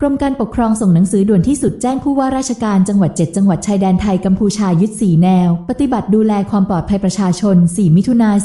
กรมการปกครองส่งหนังสือด่วนที่สุดแจ้งผู้ว่าราชการจังหวัด 7 จังหวัดชายแดนไทยกัมพูชายึด 4 แนว ปฏิบัติดูแลความปลอดภัยประชาชน 4 มิถุนายน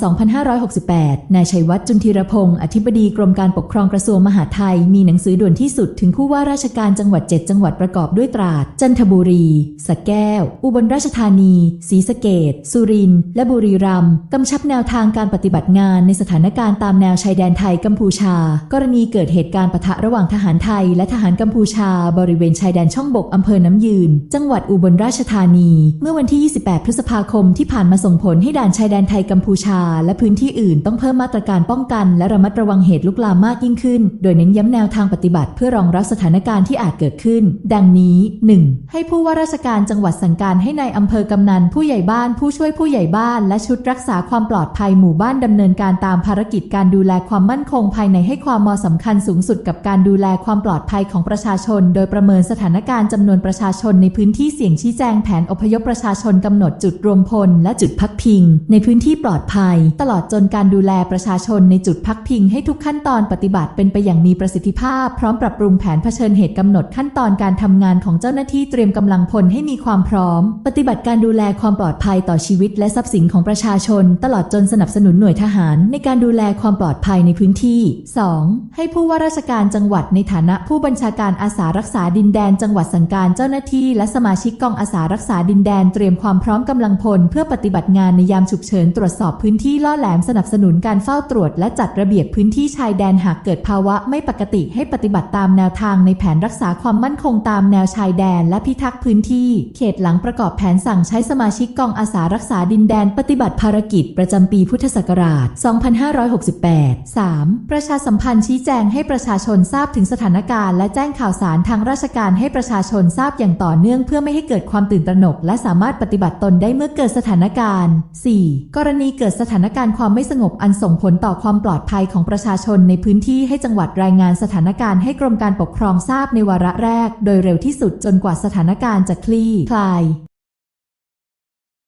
2568 นายชัยวัฒน์จุนธีรพงศ์อธิบดีกรมการปกครองกระทรวงมหาดไทย มีหนังสือด่วนที่สุดถึงผู้ว่าราชการจังหวัด 7 จังหวัดประกอบด้วยตราด จันทบุรี สระแก้ว อุบลราชธานี ศรีสะเกดสุรินทร์ และบุรีรัมย์กำชับแนวทางการปฏิบัติงานในสถานการณ์ตามแนวชายแดนไทยกัมพูชา กรณีเกิดเหตุการณ์ปะทะระหว่างทหารไทยและทหารกัมพูชาบริเวณชายแดนช่องบกอำเภอน้ำยืน จังหวัดอุบลราชธานี เมื่อวันที่ 28 พฤษภาคมที่ผ่านมาส่งผลให้ด่านชายแดนไทยกัมพูชา และพื้นที่อื่นต้องเพิ่มมาตรการป้องกัน และระมัดระวังเหตุลุกลามมากยิ่งขึ้น โดยเน้นย้ำแนวทางปฏิบัติเพื่อรองรับสถานการณ์ที่อาจเกิดขึ้น ดังนี้ 1. ให้ผู้ว่าราชการจังหวัดสั่งการให้ในายอำเภอกำนันผู้ใหญ่บ้าน ผู้ช่วยผู้ใหญ่บ้าน และชุดรักษาความปลอดภัยหมู่บ้านดำเนินการตามภารกิจการดูแลความมั่นคงภายในให้ความมาะสำคัญสูงสุดกับการดูแลความปลอดภัยของประชาชน โดยประเมินสถานการณ์จำนวนประชาชนในพื้นที่เสี่ยงชี้แจงแผนอพยพประชาชนกำหนดจุดรวมพลและจุดพักพิง ในพื้นที่ปลอดภัย ตลอดจนการดูแลประชาชนในจุดพักพิง ให้ทุกขั้นตอนปฏิบัติเป็นไปอย่างมีประสิทธิภาพ พร้อมปรับปรุงแผนเผชิญเหตุกำหนดขั้นตอนการทำงานของเจ้าหน้าที่เตรียมกำลังพลให้มีความพร้อม ปฏิบัติการดูแลความปลอดภัยต่อชีวิต และทรัพย์สินของประชาชน ตลอดจนสนับสนุนหน่วยทหาร ในการดูแลความปลอดภัยในพื้นที่ 2. ให้ผู้ว่าราชการจังหวัดในฐานะผู้บัญชาการอาสารักษาดินแดนจังหวัดสังการเจ้าหน้าที่และสมาชิกกองอาสารักษาดินแดนเตรียมความพร้อมกำลังพล เพื่อปฏิบัติงานในยามฉุกเฉินตรวจสอบพื้นที่ล่อแหลมสนับสนุนการเฝ้าตรวจ และจัดระเบียบพื้นที่ชายแดนหากเกิดภาวะไม่ปกติให้ปฏิบัติตามแนวทางในแผนรักษาความมั่นคงตามแนวชายแดน และพิทักษ์พื้นที่ เขตหลังประกอบแผนสั่งใช้สมาชิกกองอาสารักษาดินแดน ปฏิบัติภารกิจ ประจำปีพุทธศักราช 2568 3. ประชาสัมพันธ์ชี้แจงให้ประชาชนทราบถึงสถานการณ์และแจ้งข่าวสารทางราชการให้ประชาชนทราบอย่างต่อเนื่องเพื่อไม่ให้เกิดความตื่นตระหนก และสามารถปฏิบัติตนได้เมื่อเกิดสถานการณ์ 4. กรณีเกิดสถานการณ์ความไม่สงบอันส่งผลต่อความปลอดภัยของประชาชนในพื้นที่ให้จังหวัดรายงานสถานการณ์ให้กรมการปกครองทราบในวาระแรก โดยเร็วที่สุดจนกว่าสถานการณ์จะคลี่คลาย